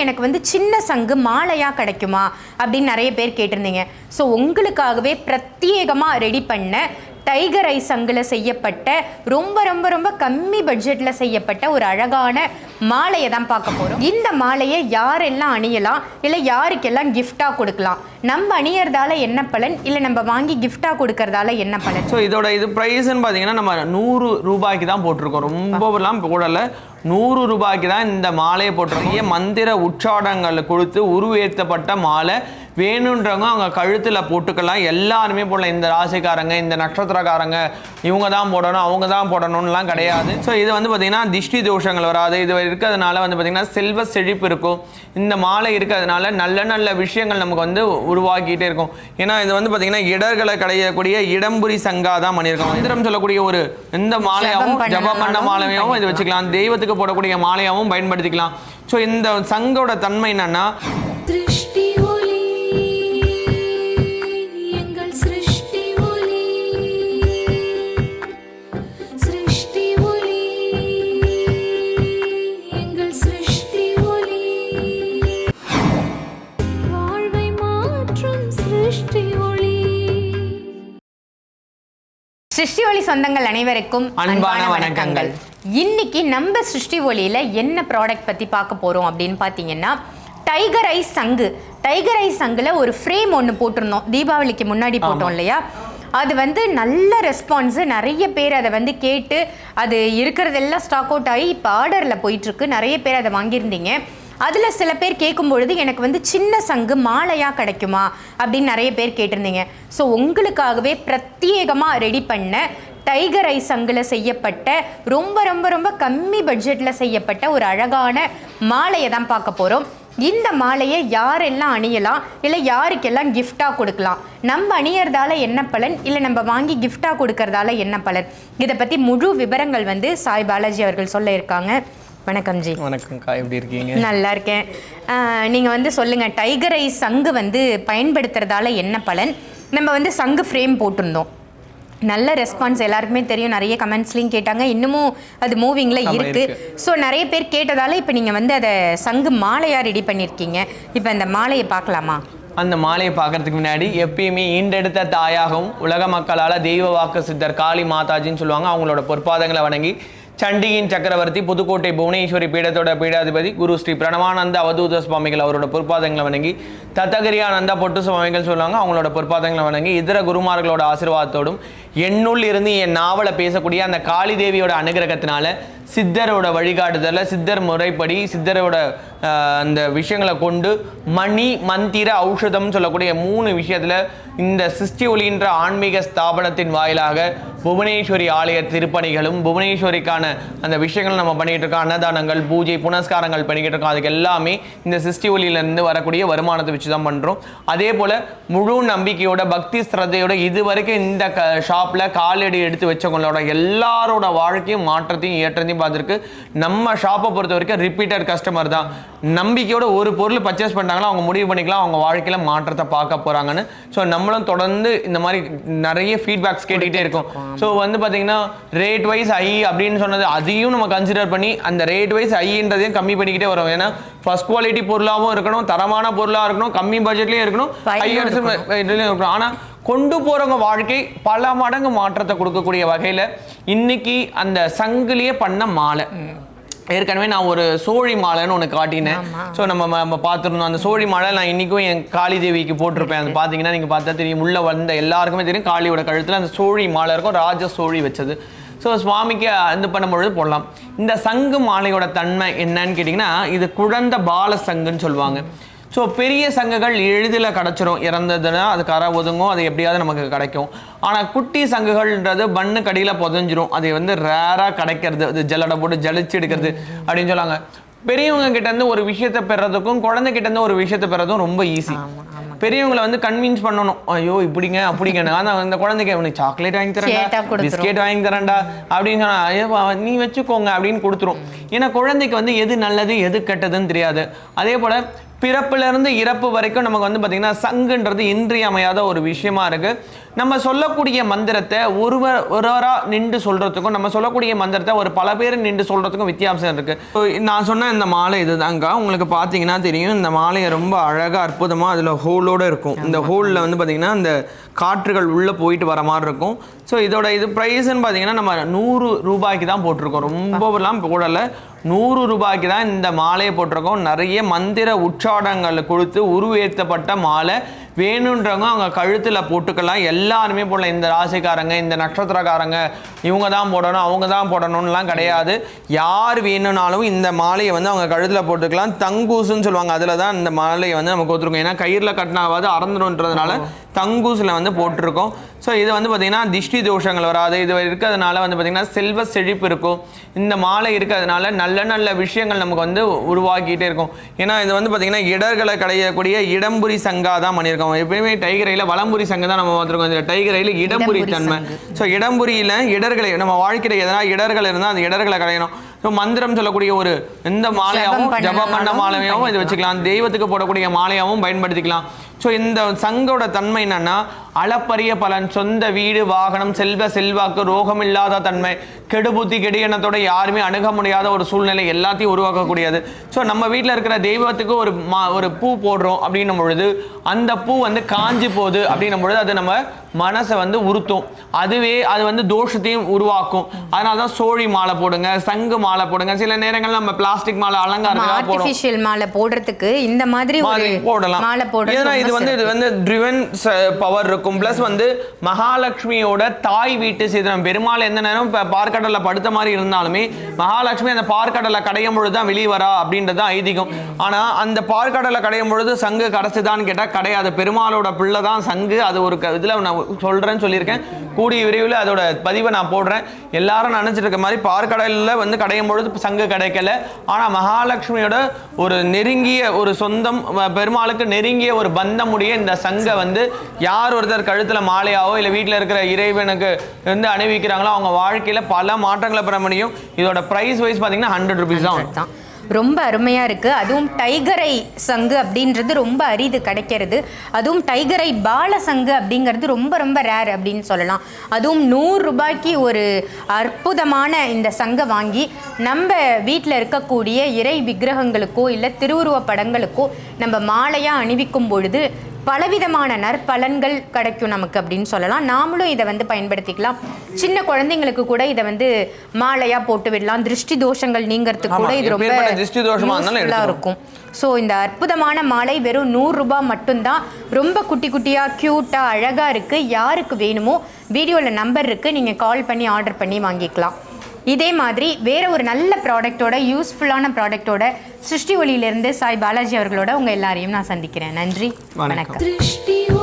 எனக்கு வந்து சின்ன சங்கு மாலையா கிடைக்குமா அப்படின்னு நிறைய பேர் கேட்டிருந்தீங்க. ஸோ உங்களுக்காகவே பிரத்யேகமாக ரெடி பண்ண டைகர் ஐ சங்கில் செய்யப்பட்ட ரொம்ப ரொம்ப ரொம்ப கம்மி பட்ஜெட்டில் செய்யப்பட்ட ஒரு அழகான மாலையை தான் பார்க்க போகிறோம் இந்த மாலையை யாரெல்லாம் அணியலாம்? இல்லை யாருக்கெல்லாம் கிஃப்டாக கொடுக்கலாம்? நம்ம அணியறதால என்ன பலன்? இல்லை நம்ம வாங்கி கிஃப்டாக கொடுக்கறதால என்ன பலன்? ஸோ இதோட இது ப்ரைஸ்ன்னு பார்த்தீங்கன்னா நம்ம நூறு ரூபாய்க்கு தான் போட்டிருக்கோம். ரொம்பலாம் போடலை. நூறு ரூபாய்க்கு தான் இந்த மாலையை போட்டிருக்கீங்க. மந்திர உற்சாடங்களை கொடுத்து உருவேற்றப்பட்ட மாலை. வேணுன்றவங்க அவங்க கழுத்தில் போட்டுக்கலாம். எல்லாருமே போடலாம். இந்த ராசிக்காரங்க இந்த நட்சத்திரக்காரங்க இவங்க தான் போடணும் அவங்க தான் போடணும்லாம் கிடையாது. ஸோ இது வந்து பார்த்தீங்கன்னா திஷ்டி தோஷங்கள் வராது. இது இருக்கிறதுனால வந்து பார்த்தீங்கன்னா செல்வ செழிப்பு இருக்கும். இந்த மாலை இருக்கிறதுனால நல்ல நல்ல விஷயங்கள் நமக்கு வந்து உருவாக்கிட்டே இருக்கும். ஏன்னா இது வந்து பார்த்தீங்கன்னா இடர்களை கடையக்கூடிய இடம்புரி சங்கா தான் பண்ணியிருக்கோம். மந்திரம் சொல்லக்கூடிய ஒரு இந்த மாலையாகவும் ஜபம் ஜபம் பண்ண மாலையாகவும் இது வச்சுக்கலாம். தெய்வத்துக்கு போடக்கூடிய மாலையாகவும் பயன்படுத்திக்கலாம். ஸோ இந்த சங்கோட தன்மை என்னன்னா திருஷ்டி சிருஷ்டி ஒளி சிருஷ்டி ஒளி சொந்தங்கள் அனைவருக்கும் அன்பான வணக்கங்கள். இன்னைக்கு நம்ம சிருஷ்டி ஒளியில என்ன ப்ராடக்ட் பத்தி பார்க்க போறோம் அப்படின்னு பார்த்தீங்கன்னா டைகர் ஐ சங்கு. டைகர் ஐ சங்குல ஒரு ஃப்ரேம் ஒன்று போட்டிருந்தோம். தீபாவளிக்கு முன்னாடி போட்டோம் இல்லையா? அது வந்து நல்ல ரெஸ்பான்ஸு நிறைய பேர் அதை வந்து கேட்டு அது இருக்கிறதெல்லாம் ஸ்டாக் அவுட் ஆகி இப்போ ஆர்டரில் போயிட்டுருக்கு நிறைய பேர் அதை வாங்கியிருந்தீங்க. அதில் சில பேர் கேட்கும் பொழுது எனக்கு வந்து சின்ன சங்கு மாலையாக கிடைக்குமா அப்படின்னு நிறைய பேர் கேட்டிருந்தீங்க. ஸோ உங்களுக்காகவே பிரத்யேகமாக ரெடி பண்ண டைகர் ஐ சங்கில் செய்யப்பட்ட ரொம்ப ரொம்ப ரொம்ப கம்மி பட்ஜெட்டில் செய்யப்பட்ட ஒரு அழகான மாலையை தான் பார்க்க போகிறோம் இந்த மாலையை யாரெல்லாம் அணியலாம்? இல்லை யாருக்கெல்லாம் கிஃப்டாக கொடுக்கலாம்? நம்ம அணியறதால என்ன பலன்? இல்லை நம்ம வாங்கி கிஃப்டாக கொடுக்கறதால என்ன பலன்? இதை பற்றி முழு விவரங்கள் வந்து சாய் பாலாஜி அவர்கள் சொல்ல இருக்காங்க வணக்கம் ஜி. வணக்கம்க்கா எப்படி இருக்கீங்க? நல்லா இருக்கேன் ஆஹ் நீங்க வந்து சொல்லுங்க டைகர் ஐ சங்கு வந்து பயன்படுத்துறதால என்ன பலன்? நம்ம வந்து சங்கு ஃப்ரேம் போட்டிருந்தோம். நல்ல ரெஸ்பான்ஸ் எல்லாருக்குமே தெரியும். நிறைய கமெண்ட்ஸ்லையும் கேட்டாங்க. இன்னமும் அது மூவிங்கில் ஆமா, இருக்கு. ஸோ நிறைய பேர் கேட்டதால இப்போ நீங்கள் வந்து அதை சங்கு மாலையாக ரெடி பண்ணியிருக்கீங்க இப்போ அந்த மாலையை பார்க்கலாமா? அந்த மாலையை பார்க்கறதுக்கு முன்னாடி எப்பயுமே ஈண்டெடுத்த தாயாகவும் உலக மக்களால் தெய்வ வாக்கு சித்தர் காளி மாதாஜின்னு சொல்லுவாங்க. அவங்களோட பொற்பாதங்களை வணங்கி சண்டியின் சக்கரவர்த்தி புதுக்கோட்டை புவனேஸ்வரி பீடத்தோட பீடாதிபதி குரு ஸ்ரீ பிரணவானந்த அவதூத சுவாமிகள் அவரோட பொற்பாதங்களை வணங்கி தத்தகிரியானந்தா பொட்டு சுவாமிகள் சொல்லுவாங்க அவங்களோட பொற்பாதங்களை வணங்கி இதர குருமார்களோட ஆசீர்வாதத்தோடும் என்னுள் இருந்து என் நாவலை பேசக்கூடிய அந்த காளி தேவியோட அனுகிரகத்தினால சித்தரோட வழிகாட்டுதலில் சித்தர் முறைப்படி சித்தரோட அந்த விஷயங்களை கொண்டு மணி மந்திர ஔஷதம் சொல்லக்கூடிய மூணு விஷயத்தில் இந்த சிஷ்டி ஒளின்ற ஆன்மீக ஸ்தாபனத்தின் வாயிலாக புவனேஸ்வரி ஆலய திருப்பணிகளும் புவனேஸ்வரிக்கான அந்த விஷயங்கள் நம்ம பண்ணிக்கிட்டு இருக்கோம். அன்னதானங்கள் பூஜை புனஸ்காரங்கள் பண்ணிக்கிட்டு இருக்கோம். அதுக்கு எல்லாமே இந்த சிஷ்டி ஒளியிலேருந்து வரக்கூடிய வருமானத்தை வச்சு தான் பண்ணுறோம் அதே போல் முழு நம்பிக்கையோட பக்தி ஸ்ரத்தையோட இது வரைக்கும் இந்த க ஷாப்பில் காலடி எடுத்து வச்சவங்களோட எல்லாரோட வாழ்க்கையும் மாற்றத்தையும் ஏற்றத்தையும் பார்த்துருக்கு. நம்ம ஷாப்பை பொறுத்த வரைக்கும் ரிப்பீட்டட் கஸ்டமர் தான். நம்பிக்கையோட ஒரு பொருள் பர்ச்சேஸ் பண்ணாங்களோ அவங்க முடிவு பண்ணிக்கலாம். அவங்க வாழ்க்கையில் மாற்றத்தை பார்க்க போகிறாங்கன்னு ஸோ நம்மளும் தொடர்ந்து இந்த மாதிரி நிறைய ஃபீட்பேக்ஸ் கேட்டுக்கிட்டே இருக்கோம். ஸோ வந்து பார்த்தீங்கன்னா ரேட் வைஸ் ஐ அப்படின்னு சொன்னது அதையும் நம்ம கன்சிடர் பண்ணி அந்த ரேட் வைஸ் ஐன்றதையும் கம்மி பண்ணிக்கிட்டே வரோம். ஏன்னா ஃபர்ஸ்ட் குவாலிட்டி பொருளாகவும் இருக்கணும் தரமான பொருளாக இருக்கணும் கம்மி பட்ஜெட்லேயும் இருக்கணும் ஹையர் இருக்கணும். ஆனால் கொண்டு போறவங்க வாழ்க்கை பல மடங்கு மாற்றத்தை கொடுக்கக்கூடிய வகையில் இன்னைக்கு அந்த சங்கிலியே பண்ண மாலை. ஏற்கனவே நான் ஒரு சோழி மாலைன்னு ஒன்று காட்டினேன். ஸோ நம்ம நம்ம பார்த்துருந்தோம். அந்த சோழி மாலை நான் இன்னைக்கும் என் காளி தேவிக்கு போட்டிருப்பேன். அது பார்த்தீங்கன்னா நீங்கள் பார்த்தா தெரியும். உள்ள வந்த எல்லாருக்குமே தெரியும். காளியோட கழுத்தில் அந்த சோழி மாலை இருக்கும். ராஜ சோழி வச்சது. ஸோ சுவாமிக்கு இது பண்ணும்பொழுது போடலாம். இந்த சங்கு மாலையோட தன்மை என்னன்னு கேட்டிங்கன்னா இது குழந்த பால சங்குன்னு சொல்லுவாங்க. ஸோ பெரிய சங்குகள் எளிதில் கிடச்சிரும். இறந்ததுன்னா அது கரை ஒதுங்கும். அது எப்படியாவது நமக்கு கிடைக்கும். ஆனால் குட்டி சங்குகள்ன்றது பண்ணு கடியில் புதஞ்சிரும். அது வந்து ரேராக கிடைக்கிறது. அது ஜல்லடை போட்டு ஜலிச்சு எடுக்கிறது அப்படின்னு சொல்லாங்க பெரியவங்க கிட்ட இருந்து ஒரு விஷயத்தை பெறதுக்கும் குழந்தை கிட்ட இருந்து ஒரு விஷயத்தை பெறதும் ரொம்ப ஈஸி பெரியவங்களை வந்து கன்வின்ஸ் பண்ணணும். ஐயோ இப்படிங்க அப்படிங்க ஆனால் அந்த குழந்தைக்கு அவனுக்கு சாக்லேட் வாங்கி தரேன்டா. பிஸ்கெட் வாங்கி தரேன்டா அப்படின்னு சொன்னா நீ வச்சுக்கோங்க அப்படின்னு கொடுத்துரும். ஏன்னா குழந்தைக்கு வந்து எது நல்லது எது கெட்டதுன்னு தெரியாது. அதே போல பிறப்பிலிருந்து இறப்பு வரைக்கும் நமக்கு வந்து பார்த்திங்கன்னா சங்குன்றது இன்றியமையாத ஒரு விஷயமா இருக்குது நம்ம சொல்லக்கூடிய மந்திரத்தை ஒருவர் ஒருவராக நின்று சொல்கிறதுக்கும் நம்ம சொல்லக்கூடிய மந்திரத்தை ஒரு பல பேர் நின்று சொல்கிறதுக்கும் வித்தியாசம் இருக்குது நான் சொன்ன இந்த மாலை இதுதாங்க உங்களுக்கு பார்த்தீங்கன்னா தெரியும் இந்த மாலையை ரொம்ப அழகாக அற்புதமாக அதில் ஹோலோடு இருக்கும். இந்த ஹோலில் வந்து பார்த்திங்கன்னா இந்த காற்றுகள் உள்ளே போயிட்டு வர மாதிரி இருக்கும். ஸோ இதோட இது ப்ரைஸ்ன்னு பார்த்தீங்கன்னா நம்ம நூறு ரூபாய்க்கு தான் போட்டிருக்கோம். ரொம்பலாம் போடலை. நூறு ரூபாய்க்கு தான் இந்த மாலையை போட்டிருக்கோம். நிறைய மந்திர உற்சாடங்களை கொடுத்து உருவேற்றப்பட்ட மாலை. வேணுன்றவங்க அவங்க கழுத்தில் போட்டுக்கலாம். எல்லாருமே போடலாம். இந்த ராசிக்காரங்க இந்த நட்சத்திரக்காரங்க இவங்க தான் போடணும் அவங்க தான் போடணும்லாம் கிடையாது. யார் வேணும்னாலும் இந்த மாலையை வந்து அவங்க கழுத்தில் போட்டுக்கலாம். தங்கூசுன்னு சொல்லுவாங்க. அதில் தான் இந்த மாலையை வந்து நம்ம கொடுத்துருக்கோம். ஏன்னா கயிறில் கட்டினாவது அறந்துருன்றதுனால தங்கூசில் வந்து போட்டிருக்கோம். ஸோ இது வந்து பார்த்திங்கன்னா திஷ்டி தோஷங்கள் வராது. இது இருக்கிறதுனால வந்து பார்த்திங்கன்னா செல்வ செழிப்பு இருக்கும். இந்த மாலை இருக்கிறதுனால நல்ல நல்ல விஷயங்கள் நமக்கு வந்து உருவாக்கிட்டே இருக்கும். ஏன்னா இது வந்து பார்த்திங்கன்னா இடர்களை கடையக்கூடிய இடம்புரி சங்கா தான் பண்ணியிருக்கோம் எப்பயுமே டைகரையில் வலம்புரி சங்கம் தான் நம்ம பார்த்துருக்கோம் இந்த டைகரையில் இடம்புரி இடம்புரி தன்மை. ஸோ இடம்புரியில் இடர்களை நம்ம வாழ்க்கையில் எதனா இடர்கள் இருந்தால் அந்த இடர்களை களையணும். ஸோ மந்திரம் சொல்லக்கூடிய ஒரு எந்த மாலையாகவும் ஜபம் பண்ண மாலையாகவும் இது வச்சுக்கலாம். தெய்வத்துக்கு போடக்கூடிய மாலையாகவும் பயன்படுத்திக்கலாம். ஸோ இந்த சங்கோட தன்மை என்னன்னா அளப்பரிய பலன் சொந்த வீடு வாகனம் செல்வ செல்வாக்கு ரோகம் இல்லாத தன்மை கெடுபுத்தி கெடியனத்தோட யாருமே அணுக முடியாத ஒரு சூழ்நிலை எல்லாத்தையும் உருவாக்கக்கூடியது. ஸோ நம்ம வீட்டில் இருக்கிற தெய்வத்துக்கு ஒரு மா ஒரு பூ போடுறோம் அப்படின்னும் பொழுது அந்த பூ வந்து காஞ்சி போகுது அப்படின்னும் பொழுது அது நம்ம மனசை வந்து உறுத்தும். அதுவே அது வந்து தோஷத்தையும் உருவாக்கும். அதனால தான் சோழி மாலை போடுங்க சங்கு மாலை போடுங்க. சில நேரங்கள்ல நம்ம பிளாஸ்டிக் மாலை ஆர்டிபிஷியல் மாலை போடுறதுக்கு இந்த மாதிரி போடலாம். மாலை போடுறது இது வந்து இது வந்து ட்ரிவன் பவர் இருக்கும். ப்ளஸ் வந்து மகாலட்சுமியோட தாய் வீட்டு சீதனம். பெருமாள் எந்த நேரம் இப்போ பார்க்கடலை படுத்த மாதிரி இருந்தாலுமே மகாலட்சுமி அந்த பார்க்கடலை கடையும் பொழுது தான் வெளியே வரா அப்படின்றது தான் ஐதீகம். ஆனால் அந்த பார்க்கடலை கடையும் பொழுது சங்கு கடைச்சுதான்னு கேட்டால் கிடையாது. பெருமாளோட பிள்ளை தான் சங்கு. அது ஒரு க- நான் சொல்கிறேன்னு சொல்லியிருக்கேன். கூடிய விரைவில் அதோட பதிவை நான் போடுறேன். எல்லாரும் நினைச்சிட்டு இருக்க மாதிரி பார்க்கடலில் வந்து கடையும் பொழுது சங்கு கிடைக்கல. ஆனால் மகாலட்சுமியோட ஒரு நெருங்கிய ஒரு சொந்தம் பெருமாளுக்கு நெருங்கிய ஒரு பந்தம் முடிய இந்த சங்கை வந்து யார் ஒருத்தர் கழுத்துல மாலையாவோ இல்லை வீட்டில் இருக்கிற இறைவனுக்கு வந்து அணிவிக்கிறாங்களோ அவங்க வாழ்க்கையில பல மாற்றங்களை பெற முடியும். இதோட ப்ரைஸ் வைஸ் பார்த்தீங்கன்னா ஹண்ட்ரட் ருபீஸ் தான். தான். ரொம்ப அருமையாக இருக்குது அதுவும் டைகரை சங்கு அப்படின்றது ரொம்ப அரிது கிடைக்கிறது. அதுவும் டைகரை பால சங்கு அப்படிங்கிறது ரொம்ப ரொம்ப ரேர் அப்படின்னு சொல்லலாம். அதுவும் நூறு ரூபாய்க்கு ஒரு அற்புதமான இந்த சங்கை வாங்கி நம்ம வீட்டில் இருக்கக்கூடிய இறை விக்கிரகங்களுக்கோ இல்லை திருவுருவ படங்களுக்கோ நம்ம மாலையாக அணிவிக்கும் பொழுது பலவிதமான நற்பலன்கள் கிடைக்கும் நமக்கு அப்படின்னு சொல்லலாம். நாமளும் இதை வந்து பயன்படுத்திக்கலாம். சின்ன குழந்தைங்களுக்கு கூட இதை வந்து மாலையா போட்டு விடலாம். திருஷ்டி தோஷங்கள் நீங்கிறதுக்கு கூட இது ரொம்ப திருஷ்டி தோஷமா. இருக்கும். ஸோ இந்த அற்புதமான மாலை வெறும் நூறு ரூபாய் மட்டும்தான். ரொம்ப குட்டி குட்டியாக க்யூட்டாக அழகாக இருக்குது யாருக்கு வேணுமோ வீடியோவில் நம்பர் இருக்குது நீங்கள் கால் பண்ணி ஆர்டர் பண்ணி வாங்கிக்கலாம். இதே மாதிரி வேறு ஒரு நல்ல ப்ராடக்டோட யூஸ்ஃபுல்லான ப்ராடக்டோட சிருஷ்டி ஒளியிலிருந்து சாய் பாலாஜி அவர்களோட உங்கள் எல்லாரையும் நான் சந்திக்கிறேன். நன்றி. வணக்கம்.